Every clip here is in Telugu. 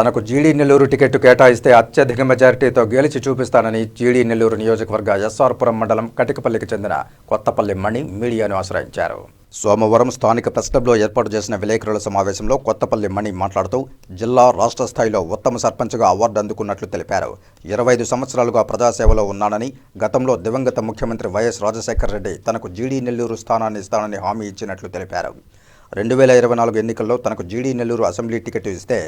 తనకు జీడీ నెల్లూరు టికెట్ కేటాయిస్తే అత్యధిక మెజారిటీతో గెలిచి చూపిస్తానని జీడీ నెల్లూరు నియోజకవర్గ ఎస్ఆర్పురం మండలం కటికపల్లికి చెందిన కొత్తపల్లి మణి మీడియాను ఆశ్రయించారు. సోమవారం స్థానిక ప్రెస్ క్లబ్లో ఏర్పాటు చేసిన విలేకరుల సమావేశంలో కొత్తపల్లి మణి మాట్లాడుతూ జిల్లా రాష్ట్ర స్థాయిలో ఉత్తమ సర్పంచ్గా అవార్డు అందుకున్నట్లు తెలిపారు. ఇరవై ఐదు సంవత్సరాలుగా ప్రజాసేవలో ఉన్నానని గతంలో దివంగత ముఖ్యమంత్రి వైఎస్ రాజశేఖర రెడ్డి తనకు జీడీ నెల్లూరు స్థానాన్ని ఇస్తానని హామీ ఇచ్చినట్లు తెలిపారు. రెండు వేల ఇరవై నాలుగు ఎన్నికల్లో తనకు జీడీ నెల్లూరు అసెంబ్లీ టికెట్ ఇస్తే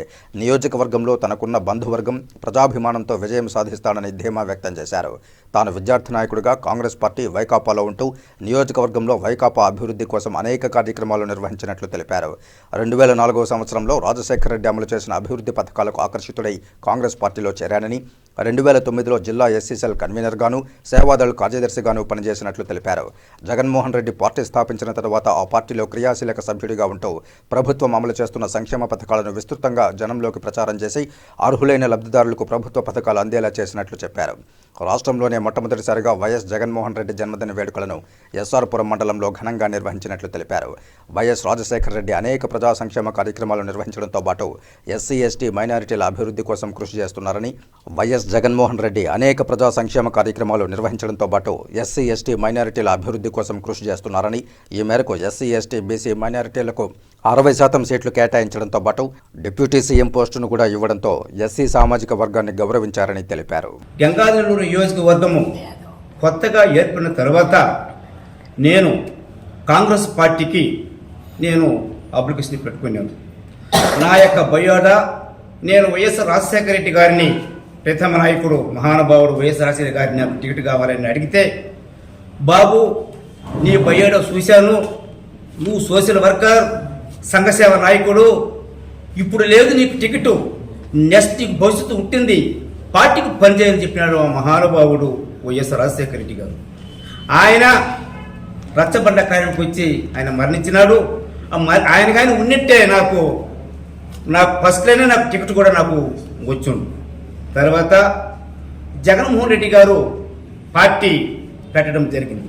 నియోజకవర్గంలో తనకున్న బంధువర్గం ప్రజాభిమానంతో విజయం సాధిస్తానని ధీమా వ్యక్తం చేశారు. తాను విద్యార్థి నాయకుడిగా కాంగ్రెస్ పార్టీ వైకాపాలో ఉంటూ నియోజకవర్గంలో వైకాపా అభివృద్ధి కోసం అనేక కార్యక్రమాలు నిర్వహించినట్లు తెలిపారు. రెండు వేల నాలుగో సంవత్సరంలో రాజశేఖర రెడ్డి అమలు చేసిన అభివృద్ధి పథకాలకు ఆకర్షితుడై కాంగ్రెస్ పార్టీలో చేరానని రెండు వేల తొమ్మిదిలో జిల్లా ఎస్సీసెల్ కన్వీనర్గాను సేవాదళ్ కార్యదర్శిగాను పనిచేసినట్లు తెలిపారు. జగన్మోహన్ రెడ్డి పార్టీ స్థాపించిన తర్వాత ఆ పార్టీలో క్రియాశీలక సభ్యుడిగా ఉంటూ ప్రభుత్వం అమలు చేస్తున్న సంక్షేమ పథకాలను విస్తృతంగా జనంలోకి ప్రచారం చేసి అర్హులైన లబ్ధిదారులకు ప్రభుత్వ పథకాలు అందేలా చేసినట్లు చెప్పారు. రాష్ట్రంలోనే మొట్టమొదటిసారిగా వైఎస్ జగన్మోహన్ రెడ్డి జన్మదిన వేడుకలను ఎస్ఆర్పురం మండలంలో ఘనంగా నిర్వహించినట్లు తెలిపారు. వైఎస్ రాజశేఖర రెడ్డి అనేక ప్రజా సంక్షేమ కార్యక్రమాలు నిర్వహించడంతో పాటు ఎస్సీ ఎస్టీ మైనారిటీల అభివృద్ధి కోసం కృషి చేస్తున్నారని వైఎస్ జగన్మోహన్ రెడ్డి అనేక ప్రజా సంక్షేమ కార్యక్రమాలు నిర్వహించడంతో పాటు ఎస్సీ ఎస్టీ మైనారిటీల అభివృద్ధి కోసం కృషి చేస్తున్నారని ఈ మేరకు ఎస్సీ ఎస్టీ బీసీ మైనారిటీలకు అరవై శాతం సీట్లు కేటాయించడంతో పాటు డిప్యూటీ సీఎం పోస్టును కూడా ఇవ్వడంతో ఎస్సీ సామాజిక వర్గాన్ని గౌరవించారని తెలిపారు. గంగాధరనూరు నియోజకవర్గము కొత్తగా ఏర్పడిన తర్వాత నేను కాంగ్రెస్ పార్టీకి నేను అప్లికేషన్ పెట్టుకున్నాను. నా యొక్క బయోడా నేను వైఎస్ రాజశేఖర రెడ్డి గారిని ప్రథమ నాయకుడు మహానుభావుడు వైఎస్ రాజశేఖర గారిని నాకు టికెట్ కావాలని అడిగితే బాబు నీ బయోడా చూశాను. నువ్వు సోషల్ వర్కర్ సంఘసేవ నాయకుడు ఇప్పుడు లేదు నీకు టికెట్ నెక్స్ట్ నీకు భవిష్యత్తు ఉంటుంది పార్టీకి పనిచేయని చెప్పినాడు ఆ మహానుభావుడు వైఎస్ రాజశేఖర రెడ్డి గారు. ఆయన రచ్చబండ కార్యానికి వచ్చి ఆయన మరణించినాడు. ఆ మ- ఆయన కానీ ఉన్నట్టే నాకు నాకు ఫస్ట్లోనే నాకు టికెట్ కూడా నాకు వచ్చుండు. తర్వాత జగన్మోహన్ రెడ్డి గారు పార్టీ పెట్టడం జరిగింది.